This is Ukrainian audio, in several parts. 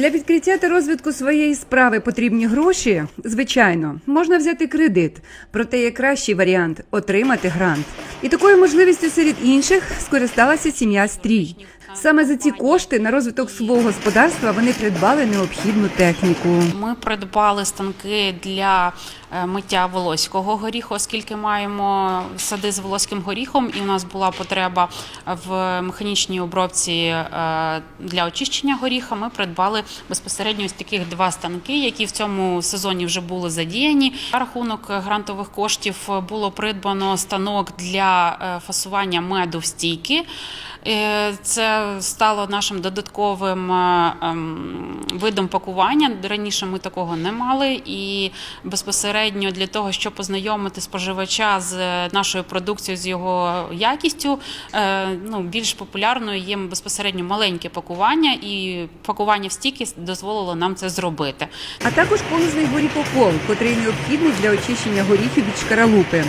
Для відкриття та розвитку своєї справи потрібні гроші. Звичайно, можна взяти кредит, проте є кращий варіант отримати грант. І такою можливістю серед інших скористалася сім'я Стрій. Саме за ці кошти на розвиток свого господарства вони придбали необхідну техніку. Ми придбали станки для е, миття волоського горіху, оскільки маємо сади з волоським горіхом, і у нас була потреба в механічній обробці е, для очищення горіха. Ми придбали безпосередньо ось таких два станки, які в цьому сезоні вже були задіяні. За рахунок грантових коштів було придбано станок для е, фасування меду в стійки. Е, Це стало нашим додатковим е, ем, видом пакування. Раніше ми такого не мали, і безпосередньо для того, щоб познайомити споживача з нашою продукцією, з його якістю, е, ну більш популярною є безпосередньо маленьке пакування, і пакування в стійки дозволило нам це зробити. А також повний горіхокол, котрий необхідний для очищення горіхів від шкаралупи.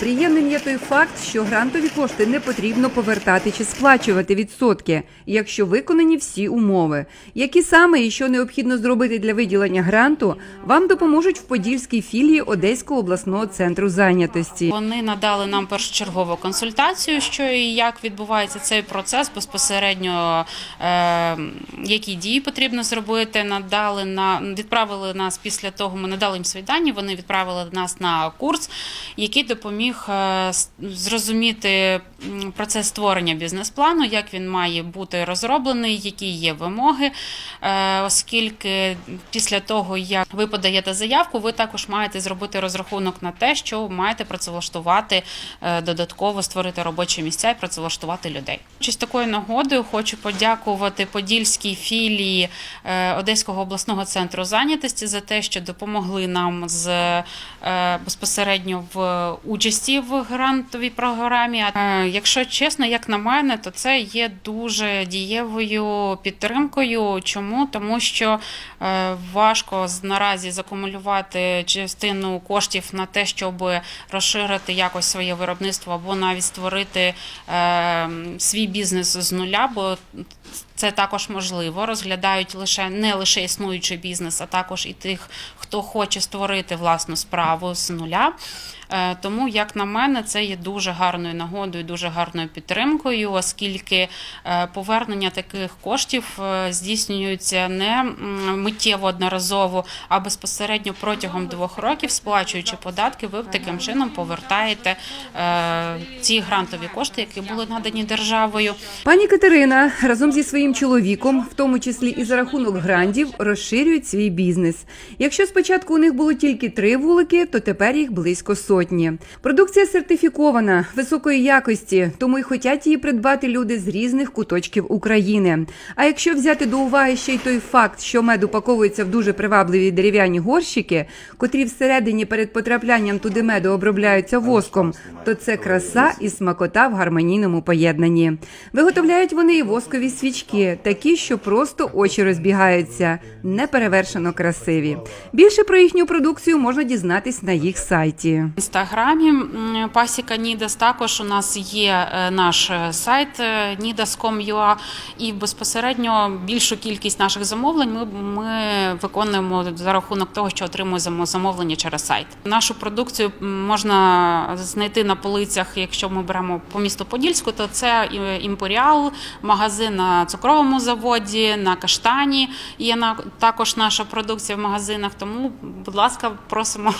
Приємним є той факт, що грантові кошти не потрібно повертати чи сплачувати відсотки, якщо виконані всі умови. Які саме і що необхідно зробити для виділення гранту, вам допоможуть в Подільській філії Одеського обласного центру зайнятості. Вони надали нам першочергову консультацію, що і як відбувається цей процес безпосередньо, е, які дії потрібно зробити. Надали на відправили нас після того. Ми надали їм свої дані. Вони відправили нас на курс, який допоміг е, с- зрозуміти процес створення бізнес-плану, як він має бути розроблений, які є вимоги. Е, Оскільки після того, як ви подаєте заявку, ви також маєте зробити розрахунок на те, що маєте працевлаштувати е, додатково, створити робочі місця і працевлаштувати людей. Чи такою нагодою хочу подякувати Подільській філії е, Одеського обласного центру зайнятості за те, що допомогли нам з безпосередньо в участі в грантовій програмі. Якщо чесно, як на мене, то це є дуже дієвою підтримкою. Чому? Тому що е, важко наразі закумулювати частину коштів на те, щоб розширити якось своє виробництво або навіть створити е, свій бізнес з нуля, бо це також можливо. Розглядають лише не лише існуючий бізнес, а також і тих, хто хоче створити власну справу з нуля. Е, Тому, як на мене, це є дуже гарною нагодою, дуже гарною підтримкою, оскільки е, повернення таких коштів е, здійснюється не миттєво одноразово, а безпосередньо протягом двох років, сплачуючи податки, ви таким чином повертаєте ці грантові кошти, які були надані державою. Пані Катерина разом зі своїм чоловіком, в тому числі і за рахунок грантів, розширюють свій бізнес. Якщо спочатку у них було тільки три вулики, то тепер їх близько сотні. Продукція сертифікована, високої якості, тому й хотять її придбати люди з різних куточків України. А якщо взяти до уваги ще й той факт, що мед упаковується в дуже привабливі дерев'яні горщики, котрі всередині перед потраплянням туди меду обробляються воском, то це краса і смакота в гармонійному поєднанні. Виготовляють вони і воскові свічки, такі, що просто очі розбігаються, неперевершено красиві. Більше про їхню продукцію можна дізнатись на їх сайті. В інстаграмі Пасіка Нідас також у нас є е, наш е, сайт е, nidas.com.ua і безпосередньо більшу кількість наших замовлень ми, ми виконуємо за рахунок того, що отримуємо замовлення через сайт. Нашу продукцію можна знайти на полицях, якщо ми беремо по місту Подільську, то це імперіал, магазин на цукровому заводі, на каштані. Є на також наша продукція в магазинах. Тому, будь ласка, просимо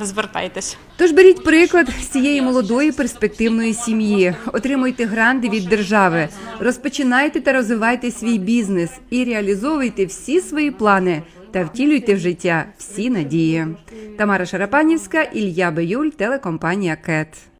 звертайтеся. Тож беріть приклад з цієї молодої перспективної сім'ї, отримуйте гранди від держави, розпочинайте та розвивайте свій бізнес і реалізовуйте всі свої плани та втілюйте в життя всі надії. Тамара Шарапанівська, Ілля Беюль, телекомпанія КЕТ.